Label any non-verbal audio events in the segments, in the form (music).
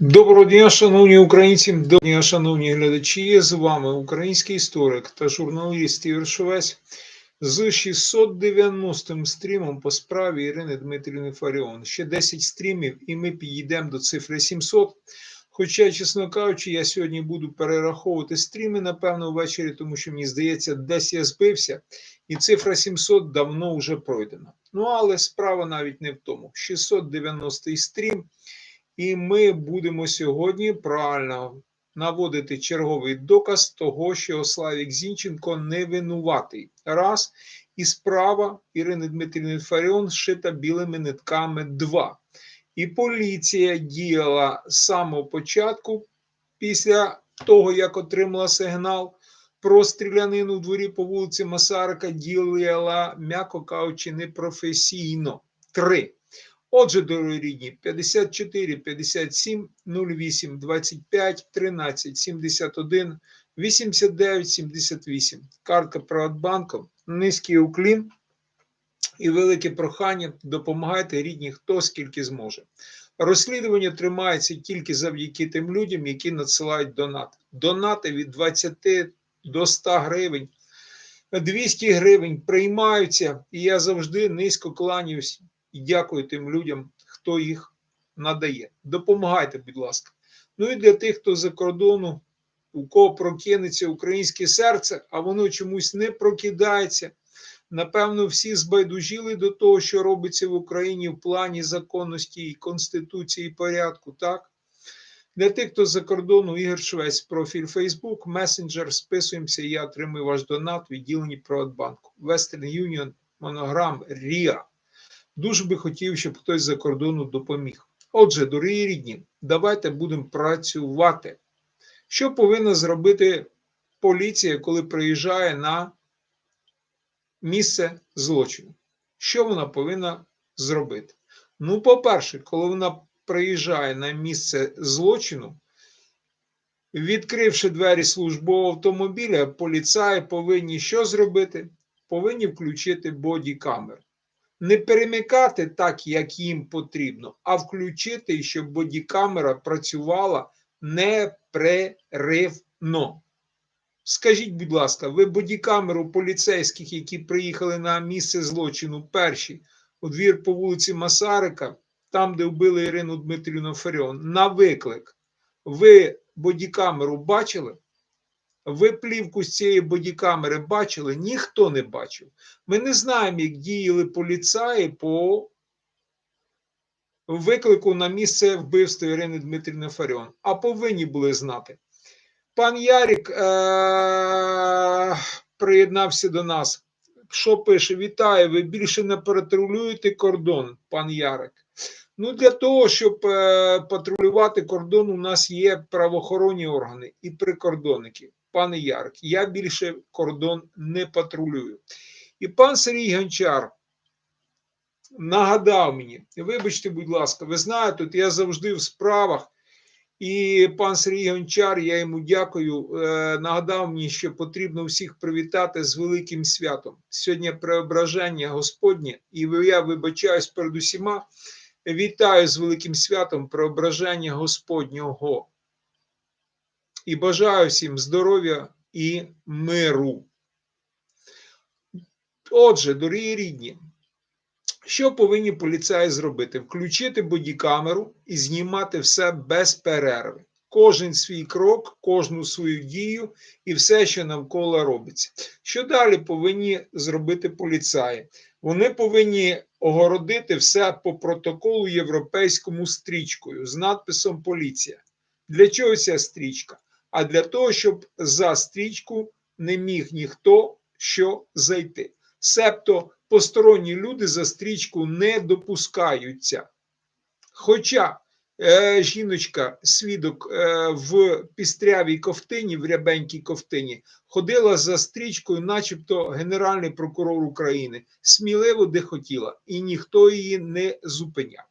Доброго дня, шановні українці, доброго дня, шановні глядачі. З вами український історик та журналіст Ігор Шовець з 690-м стрімом по справі Ірини Дмитрівни Фаріон. Ще 10 стрімів, і ми підійдемо до цифри 700. Хоча, чесно кажучи, я сьогодні буду перераховувати стріми, напевно, ввечері, тому що мені здається, десь я збився, і цифра 700 давно вже пройдена. Ну, але справа навіть не в тому. 690 стрім. І ми будемо сьогодні правильно наводити черговий доказ того, що Славік Зінченко не винуватий. Раз. І справа Ірини Дмитрівни Фаріон шита білими нитками. Два. І поліція діяла з самого початку, після того, як отримала сигнал про стрілянину в дворі по вулиці Масарика, діяла, м'яко кажучи, непрофесійно. Три. Отже, дорогі рідні, 54 57 08 25 13 71 89 78. Картка Приватбанку, низький уклін і велике прохання. Допомагайте рідні, хто скільки зможе. Розслідування тримається тільки завдяки тим людям, які надсилають донат. Донати від 20 до 100 гривень, 200 гривень приймаються, і я завжди низько кланяюсь і дякую тим людям, хто їх надає. Допомагайте, будь ласка. Ну і для тих, хто за кордону, у кого прокинеться українське серце, а воно чомусь не прокидається. Напевно, всі збайдужили до того, що робиться в Україні в плані законності і конституції і порядку. Так для тих, хто за кордону, Ігор Швець, профіль Facebook, месенджер, списуємося. Я отримую ваш донат в відділенні Приватбанку. Western Union, Монограм, Ріа. Дуже би хотів, щоб хтось за кордону допоміг. Отже, дорогі рідні, давайте будемо працювати. Що повинна зробити поліція, коли приїжджає на місце злочину? Що вона повинна зробити? Ну, по-перше, коли вона приїжджає на місце злочину, відкривши двері службового автомобіля, поліцаї повинні що зробити? Повинні включити бодікамеру не перемикати так, як їм потрібно, а включити, щоб бодікамера працювала непреривно. Скажіть, будь ласка, ви бодікамеру поліцейських, які приїхали на місце злочину, перші у двір по вулиці Масарика, там, де вбили Ірину Дмитрівну Фаріон, на виклик. Ви бодікамеру бачили? Ви плівку з цієї бодікамери бачили? Ніхто не бачив. Ми не знаємо, як діяли поліцаї по виклику на місце вбивства Ірини Дмитрівни Фаріон. А повинні були знати. Пан Ярік е- приєднався до нас. Що пише? Вітаю, ви більше не патрулюєте кордон, пан Ярик. Ну, для того, щоб е патрулювати кордон, у нас є правоохоронні органи і прикордонники пане Ярк, я більше кордон не патрулюю. І пан Сергій Гончар нагадав мені, вибачте, будь ласка, ви знаєте, тут я завжди в справах. І пан Сергій Гончар, я йому дякую. Е, нагадав мені, що потрібно всіх привітати з великим святом. Сьогодні преображення Господнє, і я вибачаюсь перед усіма. Вітаю з великим святом преображення Господнього і бажаю всім здоров'я і миру. Отже, дорогі рідні, що повинні поліцаї зробити? Включити бодікамеру і знімати все без перерви. Кожен свій крок, кожну свою дію і все, що навколо робиться. Що далі повинні зробити поліцаї? Вони повинні огородити все по протоколу європейському стрічкою з надписом Поліція. Для чого ця стрічка? А для того, щоб за стрічку не міг ніхто що зайти. Себто посторонні люди за стрічку не допускаються. Хоча е, жіночка, свідок е, в пістрявій ковтині, в рябенькій ковтині, ходила за стрічкою, начебто Генеральний прокурор України, сміливо де хотіла, і ніхто її не зупиняв.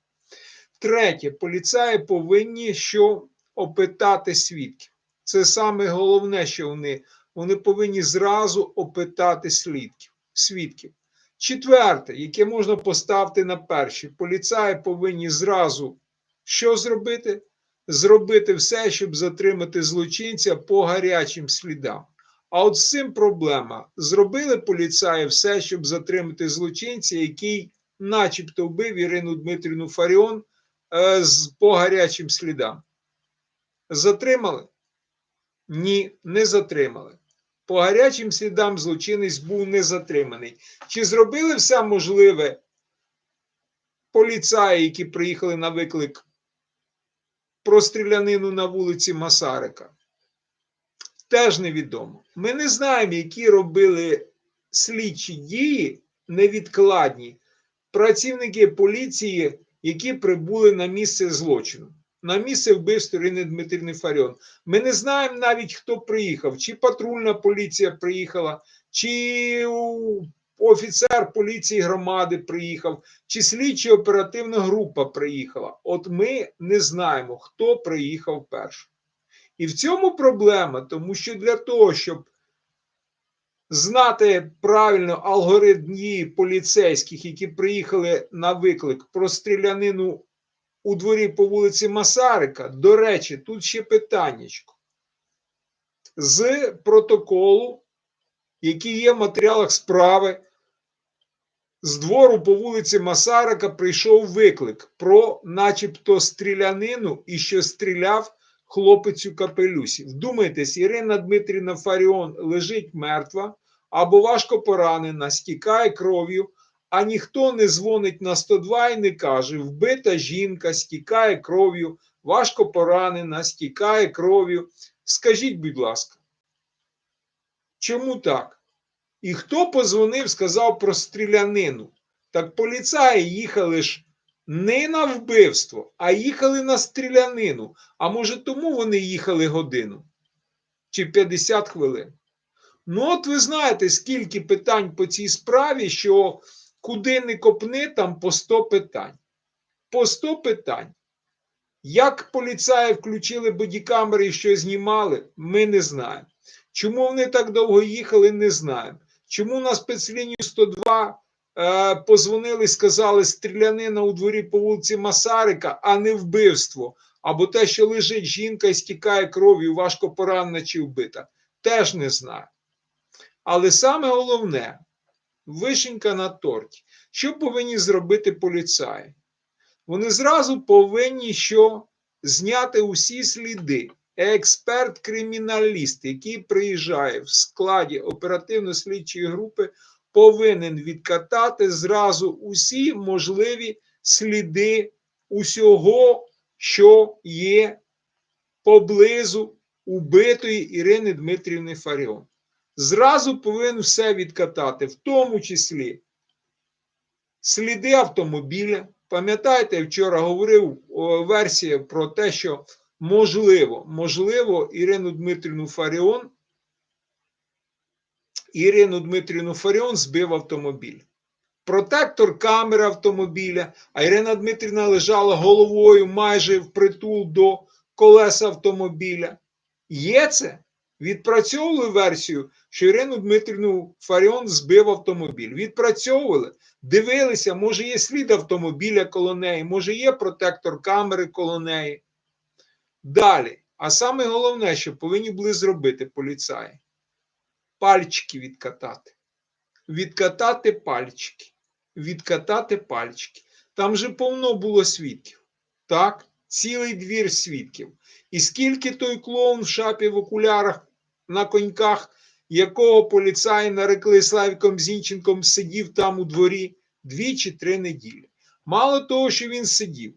Третє, поліцаї повинні що опитати свідків. Це саме головне, що вони вони повинні зразу опитати свідків. свідків. Четверте, яке можна поставити на перші, поліцаї повинні зразу що зробити? зробити все, щоб затримати злочинця по гарячим слідам. А от з цим проблема. Зробили поліцаї все, щоб затримати злочинця, який, начебто, вбив Ірину Дмитрівну Фаріон е, з, по гарячим слідам. Затримали? Ні, не затримали. По гарячим слідам злочинець був не затриманий. Чи зробили все можливе поліцаї, які приїхали на виклик про стрілянину на вулиці Масарика? Теж невідомо. Ми не знаємо, які робили слідчі дії невідкладні працівники поліції, які прибули на місце злочину, на місце вбивства Ірини Дмитрівни Фаріон. Ми не знаємо навіть, хто приїхав, чи патрульна поліція приїхала, чи офіцер поліції громади приїхав, чи слідчо оперативна група приїхала. От ми не знаємо, хто приїхав першим. І в цьому проблема, тому що для того, щоб знати правильно алгоритм дії поліцейських, які приїхали на виклик про стрілянину у дворі по вулиці Масарика, до речі, тут ще питаннячко. З протоколу, який є в матеріалах справи, з двору по вулиці Масарика прийшов виклик про, начебто, стрілянину і що стріляв хлопець у капелюсі. Вдумайтесь, Ірина Дмитрівна Фаріон лежить мертва або важко поранена, стікає кров'ю, а ніхто не дзвонить на 102 і не каже: вбита жінка, стікає кров'ю, важко поранена, стікає кров'ю. Скажіть, будь ласка, чому так? І хто позвонив, сказав про стрілянину? Так поліцаї їхали ж не на вбивство, а їхали на стрілянину. А може, тому вони їхали годину чи 50 хвилин. Ну, от ви знаєте, скільки питань по цій справі, що куди не копни, там по 100 питань. По 100 питань. Як поліцаї включили бодікамери і що знімали, ми не знаємо. Чому вони так довго їхали, не знаємо. Чому на спецлінію 102 е, позвонили сказали стрілянина у дворі по вулиці Масарика, а не вбивство, або те, що лежить жінка і стікає кров'ю, важко поранена чи вбита, теж не знаю. Але саме головне, вишенька на торті, що повинні зробити поліцаї? Вони зразу повинні що зняти усі сліди. Експерт-криміналіст, який приїжджає в складі оперативно-слідчої групи, повинен відкатати зразу усі можливі сліди усього, що є поблизу убитої Ірини Дмитрівни Фаріон. Зразу повинен все відкатати, в тому числі сліди автомобіля. Пам'ятаєте, я вчора говорив версія про те, що можливо, можливо, Ірину Дмитрівну Фаріон, Ірину Дмитрівну Фаріон збив автомобіль. Протектор камери автомобіля, а Ірина Дмитрівна лежала головою майже впритул до колеса автомобіля. Є це? Відпрацьовували версію, що Ірину Дмитрівну Фаріон збив автомобіль. Відпрацьовували, дивилися, може є слід автомобіля коло неї, може є протектор камери коло неї. Далі. А саме головне, що повинні були зробити поліцаї: пальчики відкатати. Відкатати пальчики. Відкатати пальчики. Там же повно було свідків. Так, цілий двір свідків. І скільки той клоун в шапі в окулярах на коньках, якого поліцаї нарекли Славіком Зінченком, сидів там у дворі дві чи три неділі. Мало того, що він сидів,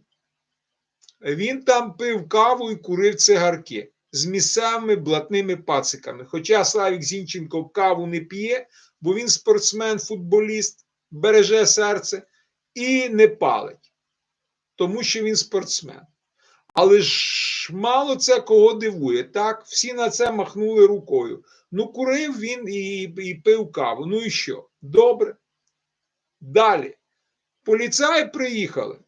він там пив каву і курив цигарки з місцевими блатними пациками. Хоча Славік Зінченко каву не п'є, бо він спортсмен, футболіст, береже серце і не палить, тому що він спортсмен. Але ж мало це кого дивує. Так, всі на це махнули рукою. Ну, курив він і, і пив каву. Ну і що? Добре. Далі. Поліцаї приїхали,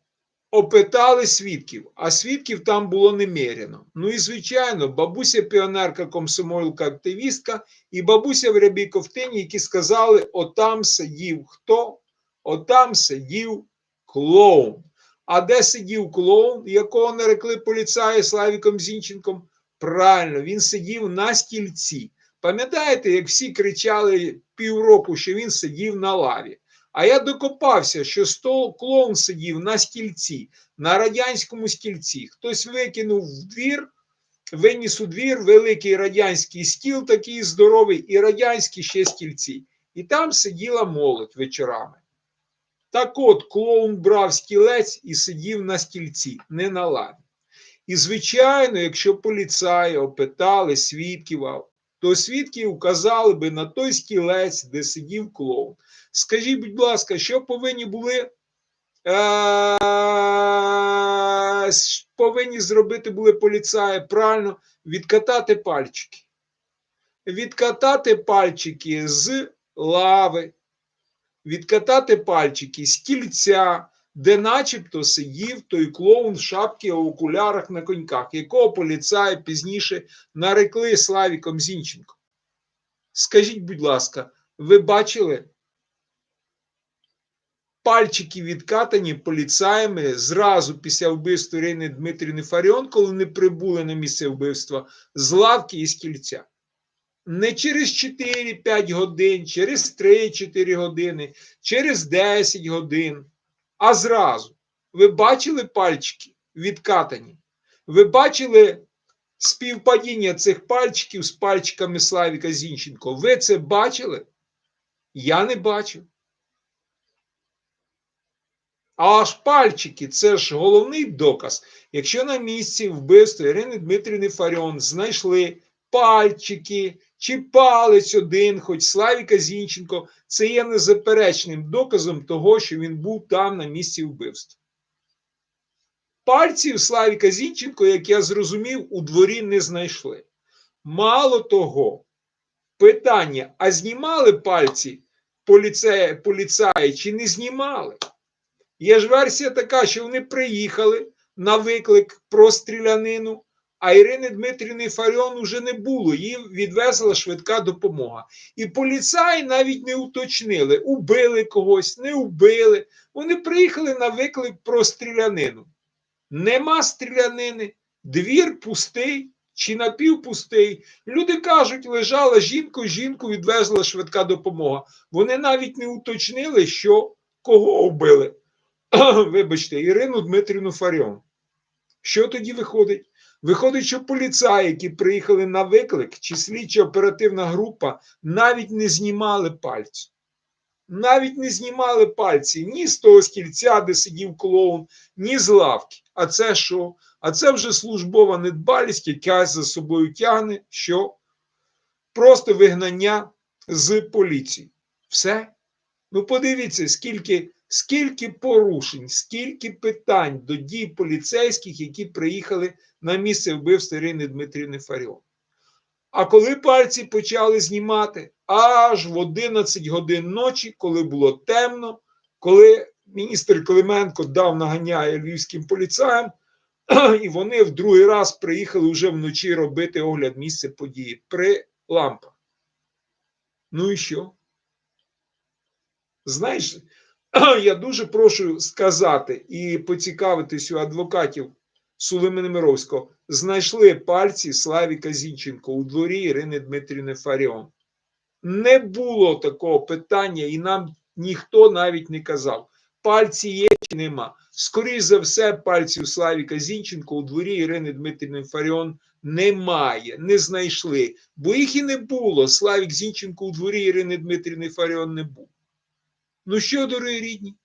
опитали свідків, а свідків там було немерено. Ну і звичайно, бабуся піонерка, комсомолка, активістка і бабуся в рябій ковтині, які сказали: отам сидів хто? Отам сидів клоун. А де сидів клоун, якого нарекли поліцаї Славіком Зінченком? Правильно, він сидів на стільці. Пам'ятаєте, як всі кричали півроку, що він сидів на лаві? А я докопався, що стол клоун сидів на стільці, на радянському стільці. Хтось викинув в двір, виніс у двір великий радянський стіл, такий здоровий, і радянські ще стільці. І там сиділа молодь вечорами. Так от, клоун брав стілець і сидів на стільці, не на лаві. І, звичайно, якщо поліцаї опитали свідків, то свідки указали би на той стілець, де сидів клоун. Скажіть, будь ласка, що повинні були е- повинні зробити були поліцаї? Правильно, відкатати пальчики. Відкатати пальчики з лави, відкатати пальчики з кільця, де начебто сидів той клоун в шапці в окулярах на коньках, якого поліцаї пізніше нарекли Славіком Зінченком. Скажіть, будь ласка, ви бачили пальчики відкатані поліцаями зразу після вбивства Ірини Дмитрівни Фаріон, коли вони прибули на місце вбивства, з лавки і з кільця? Не через 4-5 годин, через 3-4 години, через 10 годин, а зразу. Ви бачили пальчики відкатані? Ви бачили співпадіння цих пальчиків з пальчиками Славіка Зінченко? Ви це бачили? Я не бачив. А аж пальчики це ж головний доказ. Якщо на місці вбивства Ірини Дмитрівни Фаріон знайшли пальчики чи палець один, хоч Славіка Зінченко, це є незаперечним доказом того, що він був там на місці вбивства. Пальців Славіка Зінченко, як я зрозумів, у дворі не знайшли. Мало того, питання: а знімали пальці поліцаї, чи не знімали? Є ж версія така, що вони приїхали на виклик про стрілянину, а Ірини Дмитрівни Фаріон уже не було, їй відвезла швидка допомога. І поліцаї навіть не уточнили, убили когось, не убили. Вони приїхали на виклик про стрілянину. Нема стрілянини, двір пустий чи напівпустий. Люди кажуть, лежала жінка, жінку відвезла швидка допомога. Вони навіть не уточнили, що кого вбили. (clears throat) Вибачте, Ірину Дмитрівну Фаріон. Що тоді виходить? Виходить, що поліцаї, які приїхали на виклик, чи слідча оперативна група, навіть не знімали пальці. Навіть не знімали пальці ні з того стільця, де сидів клоун, ні з лавки. А це що? А це вже службова недбалість, яка за собою тягне, що просто вигнання з поліції. Все. Ну, подивіться, скільки. Скільки порушень, скільки питань до дій поліцейських, які приїхали на місце вбивства Ірини Дмитрівни Фаріон. А коли пальці почали знімати? Аж в 11 годин ночі, коли було темно, коли міністр Клименко дав наганяє львівським поліцаям, (clears throat) і вони в другий раз приїхали вже вночі робити огляд місця події при лампах. Ну і що? Знаєш, (clears throat) я дуже прошу сказати і поцікавитись у адвокатів Сулими Немировського. Знайшли пальці Славіка Зінченко у дворі Ірини Дмитрівни Фаріон. Не було такого питання, і нам ніхто навіть не казав. Пальці є чи нема. Скоріше за все, пальців Славіка Зінченко у дворі Ірини Дмитрівни Фаріон немає, не знайшли, бо їх і не було. Славік Зінченко у дворі Ірини Дмитрівни Фаріон не був. Ну що, дорогі рідні?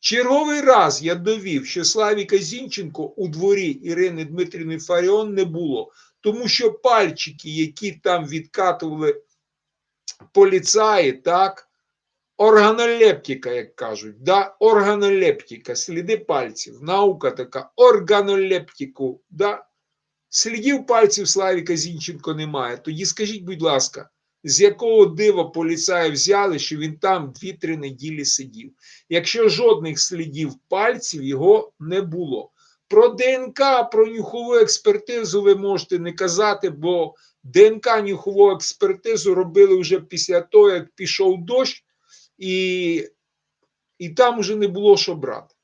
Черговий раз я довів, що Славіка Зінченко у дворі Ірини Дмитрівни Фаріон не було, тому що пальчики, які там відкатували поліцаї, так, органолептика, як кажуть, да, органолептика, сліди пальців, наука така, органолептику, да, слідів пальців Славіка Зінченко немає. Тоді скажіть, будь ласка, з якого дива поліцаї взяли, що він там дві-три неділі сидів. Якщо жодних слідів пальців його не було. Про ДНК, про нюхову експертизу ви можете не казати, бо ДНК нюхову експертизу робили вже після того, як пішов дощ, і, і там вже не було що брати.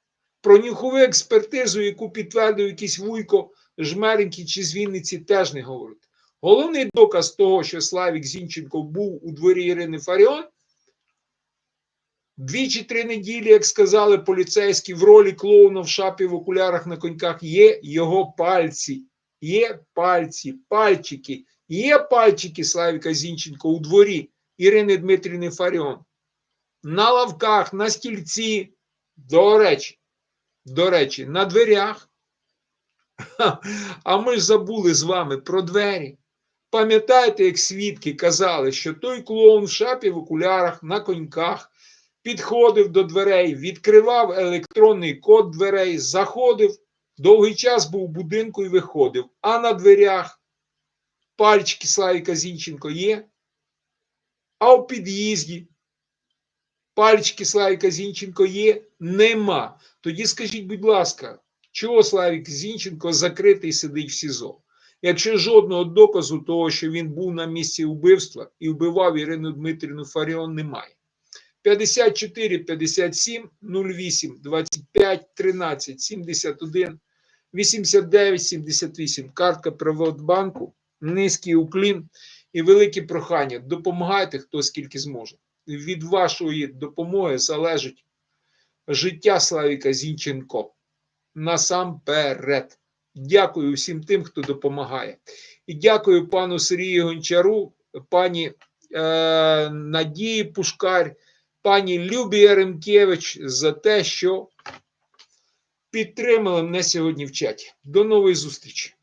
Про нюхову експертизу, яку підтвердив якийсь вуйко жмеренький чи з Вінниці, теж не говорить. Головний доказ того, що Славік Зінченко був у дворі Ірини Фаріон, дві чи три неділі, як сказали поліцейські, в ролі клоуна в шапі в окулярах на коньках є його пальці. Є пальці, пальчики. Є пальчики Славіка Зінченко у дворі Ірини Дмитрівни Фаріон. На лавках, на стільці. До речі, до речі, на дверях. (laughs) А ми ж забули з вами про двері. Пам'ятаєте, як свідки казали, що той клоун в шапі в окулярах на коньках підходив до дверей, відкривав електронний код дверей, заходив, довгий час був у будинку і виходив. А на дверях пальчики Славіка Зінченко є. А у під'їзді пальчики Славіка Зінченко є? Нема. Тоді скажіть, будь ласка, чого Славік Зінченко закритий сидить в СІЗО? Якщо жодного доказу того, що він був на місці вбивства і вбивав Ірину Дмитрівну Фаріон, немає. 54 57 08 25 13 71 89 78. Картка Приватбанку, низький уклін і велике прохання. Допомагайте хто скільки зможе. Від вашої допомоги залежить життя Славіка Зінченко. Насамперед. Дякую всім тим, хто допомагає. І дякую пану Сергію Гончару, пані е, Надії Пушкар, пані Любі Яремкевич за те, що підтримали мене сьогодні в чаті. До нової зустрічі!